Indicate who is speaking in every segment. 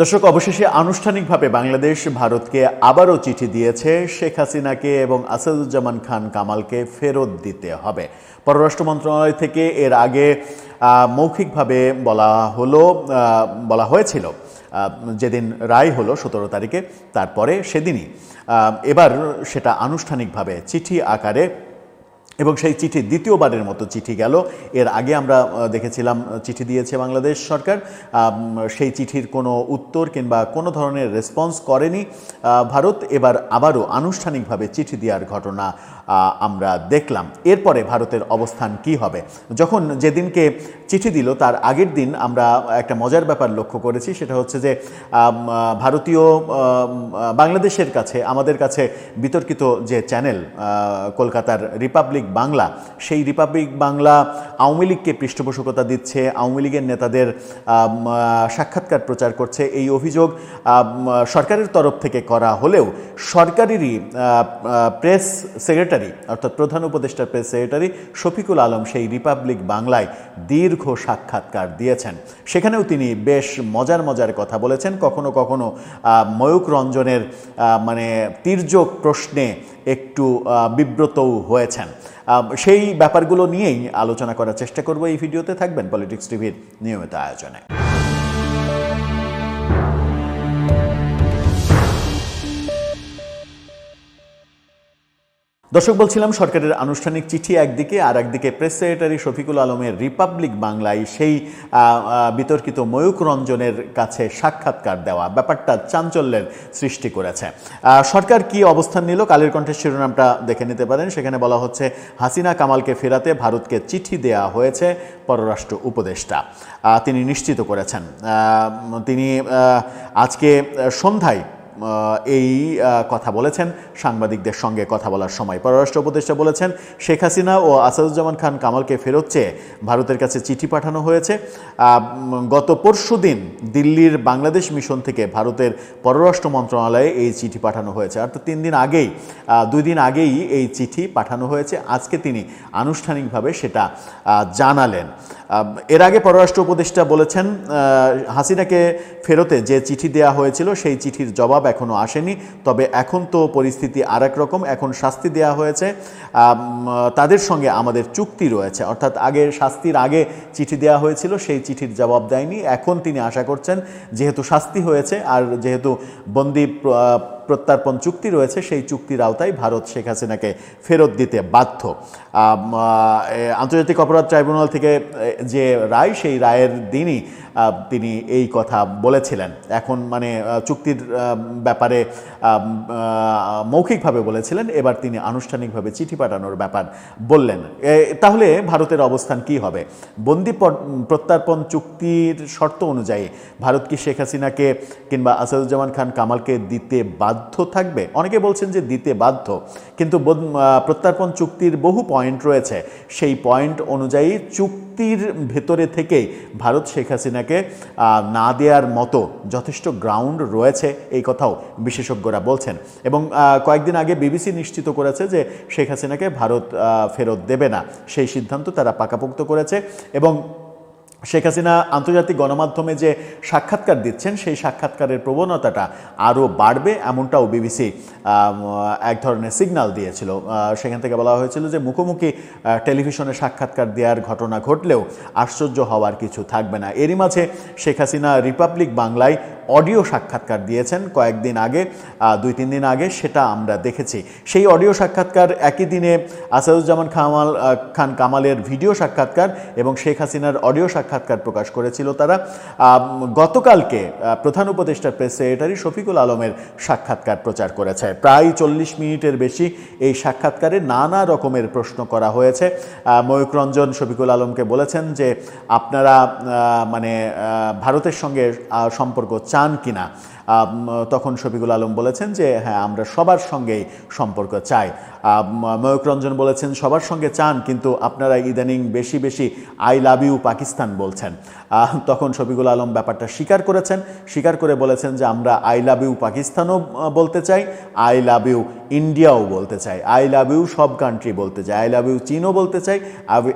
Speaker 1: দর্শক, অবশেষে আনুষ্ঠানিকভাবে বাংলাদেশ ভারতকে আবারও চিঠি দিয়েছে শেখ হাসিনাকে এবং আসাদুজ্জামান খান কামালকে ফেরত দিতে হবে। পররাষ্ট্র মন্ত্রণালয় থেকে এর আগে মৌখিকভাবে বলা হলো বলা হয়েছিল যেদিন রায় হলো সতেরো তারিখে, তারপরে সেদিনই। এবার সেটা আনুষ্ঠানিকভাবে চিঠি আকারে এবং সেই চিঠি দ্বিতীয়বারের মতো চিঠি গেল। এর আগে আমরা দেখেছিলাম চিঠি দিয়েছে বাংলাদেশ সরকার। সেই চিঠির কোনো উত্তর কিংবা কোনো ধরনের রেসপন্স করেনি। ভারত, এবার আবারও আনুষ্ঠানিকভাবে চিঠি দেওয়ার ঘটনা আমরা দেখলাম। এরপরে ভারতের অবস্থান কি হবে? যখন যেদিনকে চিঠি দিল, তার আগের দিন আমরা একটা মজার ব্যাপার লক্ষ্য করেছি। সেটা হচ্ছে যে ভারতীয় বাংলাদেশের কাছে, আমাদের কাছে বিতর্কিত যে চ্যানেল কলকাতার রিপাবলিক বাংলা, সেই রিপাবলিক বাংলা আওয়ামী লীগকে পৃষ্ঠপোষকতা দিচ্ছে, আওয়ামী লীগের নেতাদের সাক্ষাৎকার প্রচার করছে। এই অভিযোগ সরকারের তরফ থেকে করা হলেও সরকারেরই প্রেস সেক্রেটারি, অর্থাৎ প্রধান উপদেষ্টার প্রেস সেক্রেটারি শফিকুল আলম সেই রিপাবলিক বাংলায় দীর্ঘ সাক্ষাৎকার দিয়েছেন। সেখানেও তিনি বেশ মজার মজার কথা বলেছেন। কখনো কখনো ময়ূক রঞ্জনের মানে তির্যক প্রশ্নে একটু বিব্রতও হয়েছেন। সেই ব্যাপারগুলো নিয়েই আলোচনা করার চেষ্টা করব এই ভিডিওতে। থাকবেন পলিটিক্স টিভির নিয়মিত আয়োজনে। দর্শক, বলছিলাম সরকারের আনুষ্ঠানিক চিঠি একদিকে আর একদিকে প্রেস সেক্রেটারি শফিকুল আলমের রিপাবলিক বাংলায় সেই বিতর্কিত ময়ূক রঞ্জনের কাছে সাক্ষাৎকার দেওয়া ব্যাপারটা চাঞ্চল্যের সৃষ্টি করেছে। সরকার কি অবস্থান নিল? কালের কণ্ঠের শিরোনামটা দেখে নিতে পারেন। সেখানে বলা হচ্ছে, হাসিনা কামালকে ফেরাতে ভারতকে চিঠি দেয়া হয়েছে পররাষ্ট্র উপদেষ্টা। তিনি নিশ্চিত করেছেন। তিনি আজকে সন্ধ্যায় এই কথা বলেছেন। সাংবাদিকদের সঙ্গে কথা বলার সময় পররাষ্ট্র উপদেষ্টা বলেছেন, শেখ হাসিনা ও আসাদুজ্জামান খান কামালকে ফেরত চেয়ে ভারতের কাছে চিঠি পাঠানো হয়েছে। গত পরশু দিন দিল্লির বাংলাদেশ মিশন থেকে ভারতের পররাষ্ট্র মন্ত্রণালয়ে এই চিঠি পাঠানো হয়েছে। অর্থাৎ তিন দিন আগেই দুই দিন আগেই এই চিঠি পাঠানো হয়েছে। আজকে তিনি আনুষ্ঠানিকভাবে সেটা জানালেন। এর আগে পররাষ্ট্র উপদেষ্টা বলেছেন হাসিনাকে ফেরতে যে চিঠি দেওয়া হয়েছিল সেই চিঠির জবাব এখনও আসেনি। তবে এখন তো পরিস্থিতি আর রকম, এখন শাস্তি দেওয়া হয়েছে। তাদের সঙ্গে আমাদের চুক্তি রয়েছে। অর্থাৎ আগে শাস্তির আগে চিঠি দেওয়া হয়েছিল, সেই চিঠির জবাব দেয়নি। এখন তিনি আশা করছেন, যেহেতু শাস্তি হয়েছে আর যেহেতু বন্দি প্রত্যর্পণ চুক্তি রয়েছে, সেই চুক্তির আওতায় ভারত শেখ হাসিনাকে ফেরত দিতে বাধ্য। আন্তর্জাতিক অপরাধ ট্রাইব্যুনাল থেকে যে রায়, সেই রায়ের দিনই তিনি এই কথা বলেছিলেন। এখন মানে চুক্তির ব্যাপারে মৌখিকভাবে বলেছিলেন, এবার তিনি আনুষ্ঠানিকভাবে চিঠি পাঠানোর ব্যাপার বললেন। তাহলে ভারতের অবস্থান কি হবে? বন্দি প্রত্যর্পণ চুক্তির শর্ত অনুযায়ী ভারত কি শেখ হাসিনাকে কিংবা আসাদুজ্জামান খান কামালকে দিতে বাধ্য থাকবে? অনেকে বলছেন যে দিতে বাধ্য, কিন্তু প্রত্যার্পণ চুক্তির বহু পয়েন্ট রয়েছে। সেই পয়েন্ট অনুযায়ী চুক্তির ভেতরে থেকেই ভারত শেখ হাসিনাকে না দেওয়ার মতো যথেষ্ট গ্রাউন্ড রয়েছে এই কথাও বিশেষজ্ঞরা বলছেন। এবং কয়েকদিন আগে বিবিসি নিশ্চিত করেছে যে শেখ হাসিনাকে ভারত ফেরত দেবে না। সেই সিদ্ধান্ত তারা পাকাপোক্ত করেছে এবং শেখ হাসিনা আন্তর্জাতিক গণমাধ্যমে যে সাক্ষাৎকার দিচ্ছেন, সেই সাক্ষাৎকারের প্রবণতাটা আরও বাড়বে এমনটাও বিবিসি এক ধরনের সিগন্যাল দিয়েছিল। সেখান থেকে বলা হয়েছিল যে মুখোমুখি টেলিভিশনে সাক্ষাৎকার দেওয়ার ঘটনা ঘটলেও আশ্চর্য হওয়ার কিছু থাকবে না। এরই মাঝে শেখ হাসিনা রিপাবলিক বাংলায় অডিও সাক্ষাৎকার দিয়েছেন কয়েকদিন আগে দুই তিন দিন আগে, সেটা আমরা দেখেছি। সেই অডিও সাক্ষাৎকার একই দিনে আসাদুজ্জামান খামাল খান কামালের ভিডিও সাক্ষাৎকার এবং শেখ হাসিনার অডিও সাক্ষাৎকার প্রকাশ করেছিল তারা। গতকালকে প্রধান উপদেষ্টা প্রেস সেক্রেটারি শফিকুল আলমের সাক্ষাৎকার প্রচার করেছে। প্রায় চল্লিশ মিনিটের বেশি এই সাক্ষাৎকারে নানা রকমের প্রশ্ন করা হয়েছে। আহ, ময়ূক শফিকুল আলমকে বলেছেন যে আপনারা মানে ভারতের সঙ্গে সম্পর্ক চান কিনা? তখন শফিকুল আলম বলেছেন যে হ্যাঁ আমরা সবার সঙ্গেই সম্পর্ক চাই। ময়ূক রঞ্জন বলেছেন, সবার সঙ্গে চান, কিন্তু আপনারা ইদানিং বেশি বেশি আই লাভ ইউ পাকিস্তান বলছেন। তখন শফিকুল আলম ব্যাপারটা স্বীকার করেছেন। স্বীকার করে বলেছেন যে, আমরা আই লাভ ইউ পাকিস্তানও বলতে চাই, আই লাভ ইউ ইন্ডিয়াও বলতে চাই। আই লাভ ইউ সব কান্ট্রি বলতে চাই। আই লাভ ইউ চীনও বলতে চাই।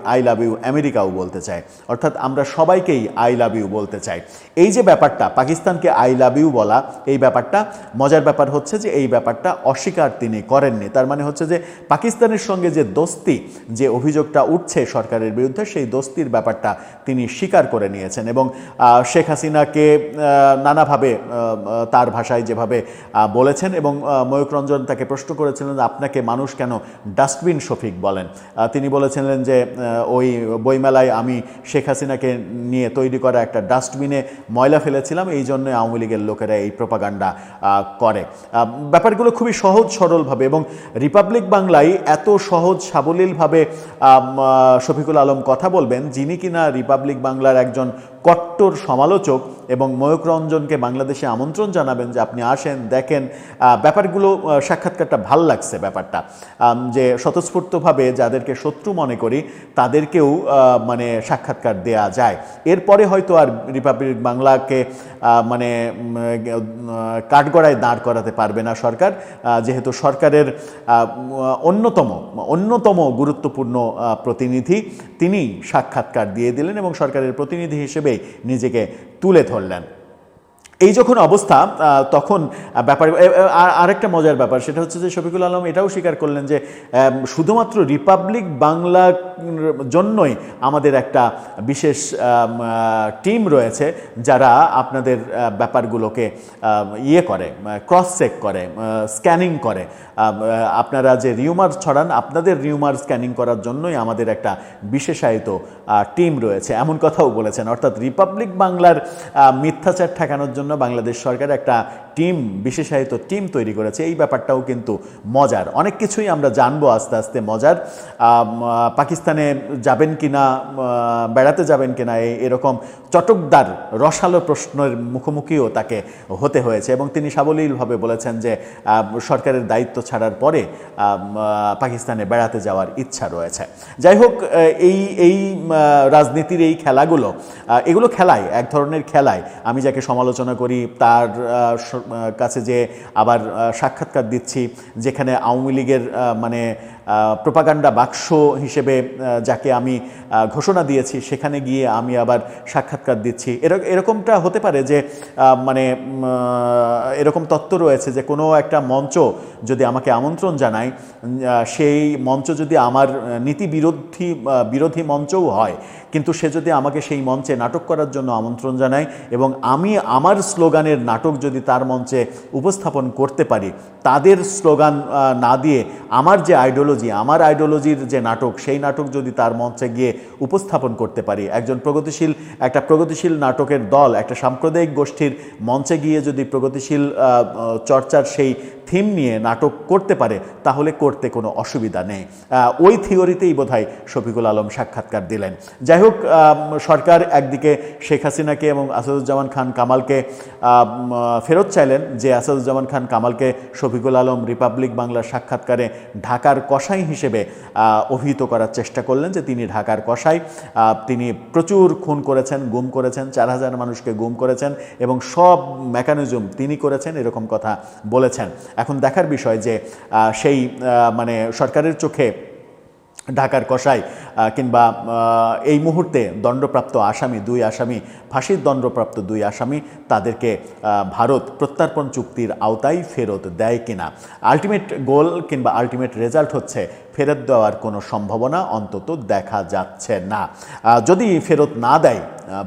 Speaker 1: আই লাভ ইউ আমেরিকাও বলতে চাই। অর্থাৎ আমরা সবাইকেই আই লাভ ইউ বলতে চাই। এই যে ব্যাপারটা পাকিস্তানকে আই লাভ ইউ বলা এই ব্যাপারটা মজার ব্যাপার হচ্ছে যে এই ব্যাপারটা অস্বীকার তিনি করেননি। তার মানে হচ্ছে যে পাকিস্তানের সঙ্গে যে দোস্তি যে অভিযোগটা উঠছে সরকারের বিরুদ্ধে সেই দোস্তির ব্যাপারটা তিনি স্বীকার করে নিয়েছেন এবং শেখ হাসিনাকে নানাভাবে তার ভাষায় যেভাবে বলেছেন এবং আহ, ময়ূক রঞ্জন তাকে প্রশ্ন করেছিলেন যে আপনাকে মানুষ কেন ডাস্টবিন শফিক বলেন। তিনি বলেছিলেন যে ওই বইমেলায় আমি শেখ হাসিনাকে নিয়ে তৈরি করা একটা ডাস্টবিনে ময়লা ফেলেছিলাম, এই জন্য আওয়ামী লীগের লোকেরা এই প্রপাগান্ডা করে। ব্যাপারগুলো খুবই সহজ সরলভাবে এবং রিপাবলিক বাংলায় এত সহজ সাবলীলভাবে শফিকুল আলম কথা বলবেন, যিনি কিনা রিপাবলিক বাংলার একজন কট্টর সমালোচক এবং ময়ূক রঞ্জনকে বাংলাদেশে আমন্ত্রণ জানাবেন যে আপনি আসেন, দেখেন। ব্যাপারগুলো সাক্ষাৎকারটা ভালো লাগছে ব্যাপারটা। যে স্বতঃস্ফূর্তভাবে যাদেরকে শত্রু মনে করি, তাদেরকেও মানে সাক্ষাৎকার দেয়া যায়। এরপরে হয়তো আর রিপাবলিক বাংলাকে মানে কাঠগড়ায় দাঁড় করাতে পারবে না সরকার। যেহেতু সরকারের অন্যতম অন্যতম গুরুত্বপূর্ণ প্রতিনিধি তিনি সাক্ষাৎকার দিয়ে দিলেন এবং সরকারের প্রতিনিধি হিসেবেই নিজেকে তুলে ধরলেন এই যখন অবস্থা তখন ব্যাপার আরেকটা মজার ব্যাপার, সেটা হচ্ছে যে শফিকুল আলম এটাও স্বীকার করলেন যে শুধুমাত্র রিপাবলিক বাংলা জন্যই আমাদের একটা বিশেষ টিম রয়েছে যারা আপনাদের ব্যাপারগুলোকে ইয়ে করে ক্রস চেক করে স্ক্যানিং করে। আপনারা যে রিউমার ছড়ান, আপনাদের রিউমার স্ক্যানিং করার জন্যই আমাদের একটা বিশেষায়িত টিম রয়েছে। এমন কথাও বলেছেন। অর্থাৎ রিপাবলিক বাংলার মিথ্যাচার ঠেকানোর জন্য বাংলাদেশ সরকার একটা টিম বিশেষায়িত টিম তৈরি করেছে। এই ব্যাপারটাও কিন্তু মজার। অনেক কিছুই আমরা জানব আস্তে আস্তে মজার। পাকিস্তানে যাবেন কিনা আহ, বেড়াতে যাবেন কিনা এই এরকম চটকদার রসালো প্রশ্নের মুখোমুখিও তাকে হতে হয়েছে এবং তিনি সাবলীলভাবে বলেছেন যে সরকারের দায়িত্ব ছাড়ার পরে পাকিস্তানে বেড়াতে যাওয়ার ইচ্ছা রয়েছে। যাই হোক এই এই রাজনীতির এই খেলাগুলো এগুলো খেলায় এক ধরনের খেলায়। আমি যাকে সমালোচনা করি তার কাছে যে আবার সাক্ষাৎকার দিচ্ছি যেখানে আওয়ামী লীগের মানে প্রোপাগান্ডা বাক্স হিসেবে যাকে আমি ঘোষণা দিয়েছি, সেখানে গিয়ে আমি আবার সাক্ষাৎকার দিচ্ছি। এরক- এরকমটা হতে পারে যে মানে এরকম তত্ত্ব রয়েছে যে, কোনো একটা মঞ্চ যদি আমাকে আমন্ত্রণ জানায় সেই মঞ্চ যদি আমার নীতি বিরোধী বিরোধী মঞ্চও হয়, কিন্তু সে যদি আমাকে সেই মঞ্চে নাটক করার জন্য আমন্ত্রণ জানায় এবং আমি আমার স্লোগানের নাটক যদি তার মঞ্চে উপস্থাপন করতে পারি, তাদের স্লোগান না দিয়ে আমার যে আইডিওলজি আমার আইডিওলজির যে নাটক, সেই নাটক যদি তার মঞ্চে গিয়ে উপস্থাপন করতে পারি, একজন প্রগতিশীল, একটা প্রগতিশীল নাটকের দল, একটা সাম্প্রদায়িক গোষ্ঠীর মঞ্চে গিয়ে যদি প্রগতিশীল চর্চার সেই থিম নিয়ে নাটক করতে পারে, তাহলে করতে কোনো অসুবিধা নেই। ওই থিওরিতেই বোধহয় শফিকুল আলম সাক্ষাৎকার দিলেন। যাই হোক সরকার একদিকে শেখ হাসিনাকে এবং আসাদুজ্জামান খান কামালকে ফেরত চাইলেন যে আসাদুজ্জামান খান কামালকে শফিকুল আলম রিপাবলিক বাংলার সাক্ষাৎকারে ঢাকার কসাই হিসেবে অভিহিত করার চেষ্টা করলেন যে তিনি ঢাকার কসাই। তিনি প্রচুর খুন করেছেন, গুম করেছেন, চার হাজার মানুষকে গুম করেছেন এবং সব মেকানিজম তিনি করেছেন এরকম কথা বলেছেন। এখন দেখার বিষয় যে সেই মানে সরকারের চোখে ঢাকার কষাই কিংবা এই মুহূর্তে দণ্ডপ্রাপ্ত আসামি, দুই আসামি, ফাঁসির দণ্ডপ্রাপ্ত দুই আসামি তাদেরকে ভারত প্রত্যর্পণ চুক্তির আওতায় ফেরত দেয় কিনা। আলটিমেট গোল কিংবা আলটিমেট রেজাল্ট হচ্ছে ফেরত দেওয়ার কোনো সম্ভাবনা অন্তত দেখা যাচ্ছে না। যদি ফেরত না দেয়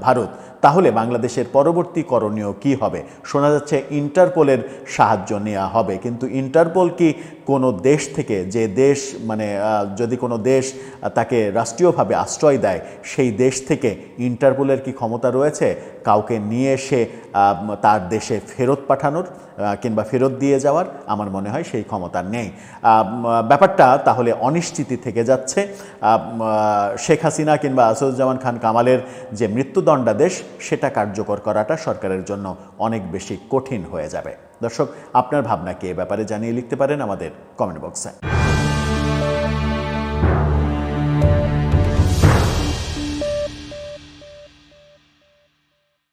Speaker 1: ভারত তাহলে বাংলাদেশের পরবর্তী করণীয় কি হবে? শোনা যাচ্ছে ইন্টারপোলের সাহায্য নেওয়া হবে। কিন্তু ইন্টারপোল কি কোনো দেশ থেকে যে দেশ মানে যদি কোনো দেশ তাকে রাষ্ট্রীয়ভাবে আশ্রয় দেয়, সেই দেশ থেকে ইন্টারপোলের কি ক্ষমতা রয়েছে? কাউকে নিয়ে এসে তার দেশে ফেরত পাঠানোর কিংবা ফেরত দিয়ে যাওয়ার আমার মনে হয় সেই ক্ষমতা নেই। ব্যাপারটা তাহলে অনিশ্চিতি থেকে যাচ্ছে। শেখ হাসিনা কিংবা আসাদুজ্জামান খান কামালের যে মৃত্যুদণ্ডাদেশ সেটা কার্যকর করাটা সরকারের জন্য অনেক বেশি কঠিন হয়ে যাবে। দর্শক, আপনার ভাবনা কি এ ব্যাপারে জানিয়ে লিখতে পারেন আমাদের কমেন্ট বক্সে